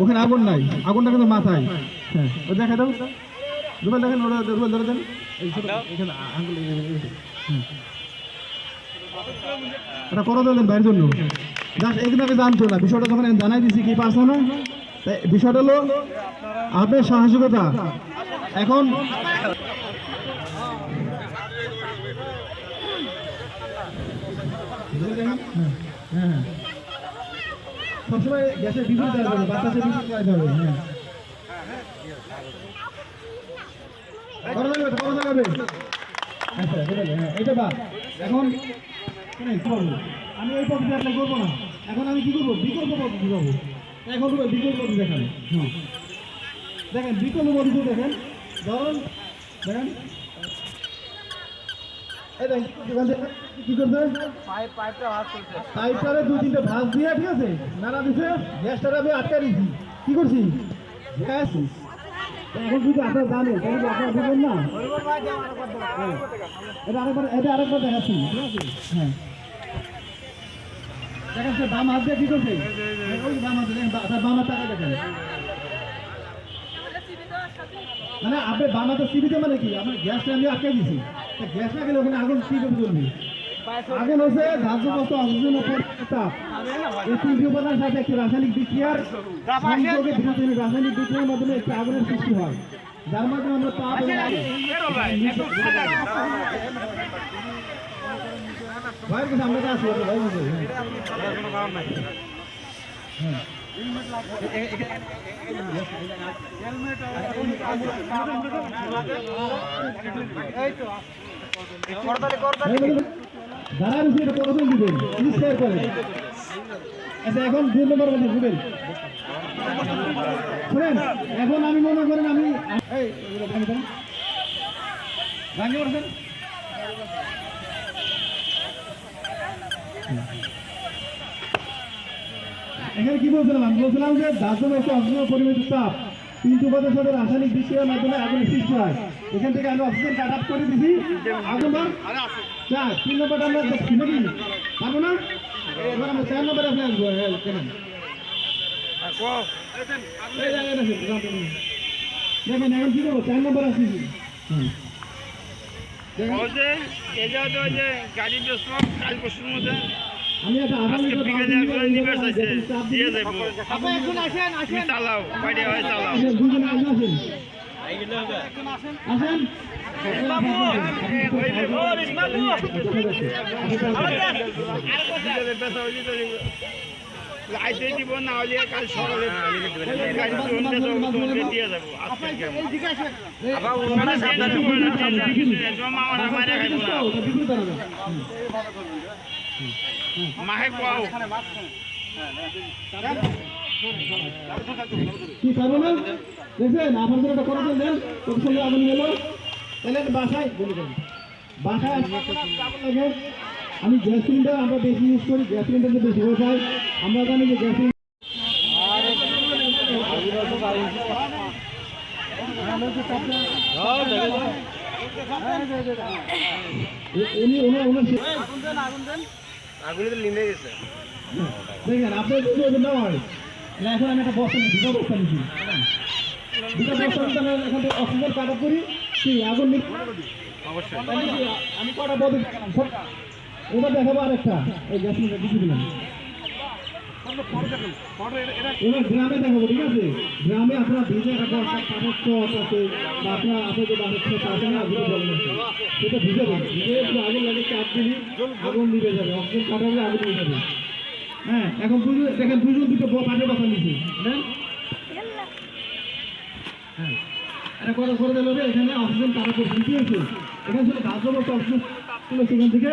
ওখানে আগুন নাই। আগুনটা কিন্তু মাথায়। হ্যাঁ। ও দেখা দাও। রুবেল দেখেন ওরা রুবেল ধরে দেন। এটা করো দিলেন ভাইয়ের জন্য। জাস্ট আমি জানতো না। বিষয়টা যখন আমি জানাই দিছি কি পারছ না তাই বিষয়টা হলো আপনার সাহসিকতা। এখন হ্যাঁ, হ্যাঁ। সবসময় গ্যাসের বিপরীত বিপরীত দেওয়া যাবে হ্যাঁ। করা আচ্ছা হ্যাঁ এটা বা এখন কি আমি এই পদ্ধতি অ্যাপ্লাই করব না। এখন আমি কি করব? বিকল্প পদ্ধতি যাব এখন বিকল্প পদ্ধতি দেখান হ্যাঁ। দেখেন, বিকল্প পদ্ধতি দেখেন। ধরুন, দেখেন এই দেখেন এখান থেকে কি করবে? পাইপটারে দুই তিনটে ভাঁজ দিয়ে ঠিক আছে? দিছে গ্যাসটারে আমি আটকা দিয়েছি কি করছি গ্যাস? এখন যদি আপনারা জানেন তাহলে আপনারা বুঝবেন না। এটা আরেকবার এটা আরেকবার দেখাচ্ছি ঠিক আছে? হ্যাঁ। দেখেন সে বাম হাত দিয়ে কি করছে? বাম হাতে দেখেন বা- বাম হাত টাকা দেখেন। মানে আপনি বাম হাতে সিবিতে মানে কি? আপনার গ্যাসটা আমি আটকে দিছি। গ্যাস না ওখানে আগুন কি করে জ্বলবে আগুন হচ্ছে ধার্য বস্তু অক্সিজেন উপর সাথে একটি রাসায়নিক বিক্রিয়ার সংযোগে রাসায়নিক বিক্রিয়ার মাধ্যমে একটি আগুনের সৃষ্টি হয় যার মাধ্যমে আমরা তাপ ভাইয়ের আমরা কাছে আছি, ভাই বলছে, হ্যাঁ। হ্যাঁ। যারা রয়েছে এটা দিবেন আচ্ছা এখন দুই নম্বর কথা শুনেন এখন আমি মনে করেন আমি। এখানে কি বলছিলাম আমি বলছিলাম যে ধাতু বস্তু অক্সিজেন পরিমিত তাপ তিনটি উপাদানের সাথে রাসায়নিক বিক্রিয়ার মাধ্যমে আগুনের সৃষ্টি হয়। এখান থেকে আমি অক্সিজেন কাট আপ করে দিছি। আগুন চার তিন নম্বরটা আমরা নাকি পারব না? এবার আমরা চার নম্বরে আপনি আসব। হ্যাঁ, কেন দেখেন এখন কি করব? চার নম্বর আসছি। গাড়ি একটা আধা আজকে বিকেলে বালতি নিবে চাইছে দিয়ে দিয়ে- চালাও বাইরে হয় চালাও। আসেন, লাইটে দিব না হলে কাল সকালে তোমাকে দিয়ে যাব আজকে কেমন মামারা না। মাহে কোয়াও। কি পারব না? দেখছেন আমার একটা করে দেন তোর সঙ্গে আগুন গেল তাহলে বাসায় বাসায় আমি গ্যাস সিলিন্ডার আমরা বেশি ইউজ করি গ্যাস সিলিন্ডার যে বেশি হয়ে। যায় আমরা জানি যে গ্যাস দেখেন আপনার যদি না হয় এখন আমি একটা বস্তা দুটো বস্তা নিচ্ছি দুটো বস্তা নিতে আমি এখান থেকে অক্সিজেন কাট আপ করি। কি আগুন অবশ্যই। আমি কটা বদল দেখালাম সবটা এবার দেখাবো আরেকটা। এই গ্যাস মিটার কিছু দিলাম। গ্রামে দেখাবো, ঠিক আছে? গ্রামে আপনার ভিজে চট আছে, বা আপনার যে বাসের ছোট আছে না একটু আগুন লাগে চাপ দিবি আগুন নিভে যাবে। অক্সিজেন কাটাবে আগুন যাবে। হ্যাঁ এখন দুজন দুজন দুটো কাঠের বাসা নিচ্ছে হ্যাঁ হ্যাঁ করে দিল এখানে অক্সিজেন কাটা করছে এখানে শুধু গাছ অক্সিজেন সেখান থেকে।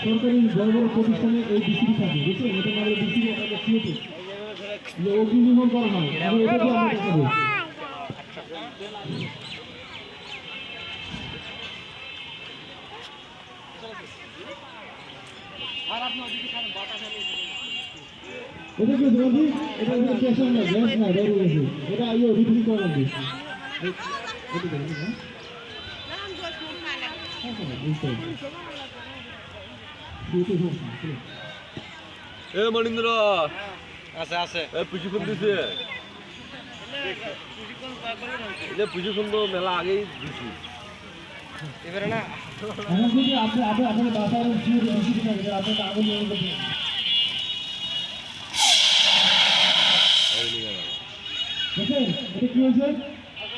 সরকারি বড় বড় প্রতিষ্ঠানে এই বিসিবি থাকে বুঝছেন? এটা হলে বিসিবি যে করা হয় এটা দিয়ে আমরা দেখাবো এটা কি ধরবি এটা এটা প্রেশার না গ্যাস না বেরিয়ে গেছে। এটা রিফিল করা লাগবে। এটা দেখুন না হ্যাঁ স্যার বুঝতে পারছি সিওতে সমস্যা এ মনিন্দ্র আছে আছে এ প্রশিক্ষণ দিছে এটা প্রশিক্ষণ তো মেলা আগেই দিছি এবারে না এখন যদি আপনি আপনি আপনার বাসায় সিওতে বিসিবি থাকে তাহলে আপনার আগুন নিয়ে করতে দেখেন এটা কি হয়েছে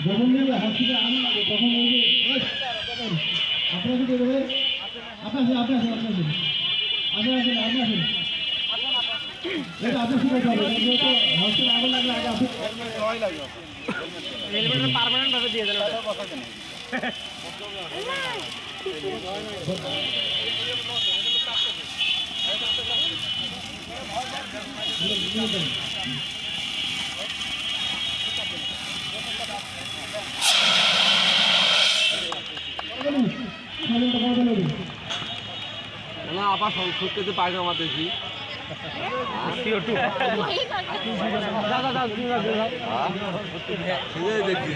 যখন নিয়ে হসপিটালে আনা লাগে তখন ওই যে ওই, আপনার কি দেবে আপনি আসেন আপনি আসেন আপনি আসেন। আপনি আসেন আপনি আসেন। এটা আপনি শুনে যাবেন হসপিটালে আগুন লাগলে আগে আপনি হেলমেটটা পার্মানেন্ট ভাবে দিয়ে দেন কথা নেবেন না আবার সংস্কৃতিতে পায়খানা দেখি দাদা দাদা সেটাই দেখছি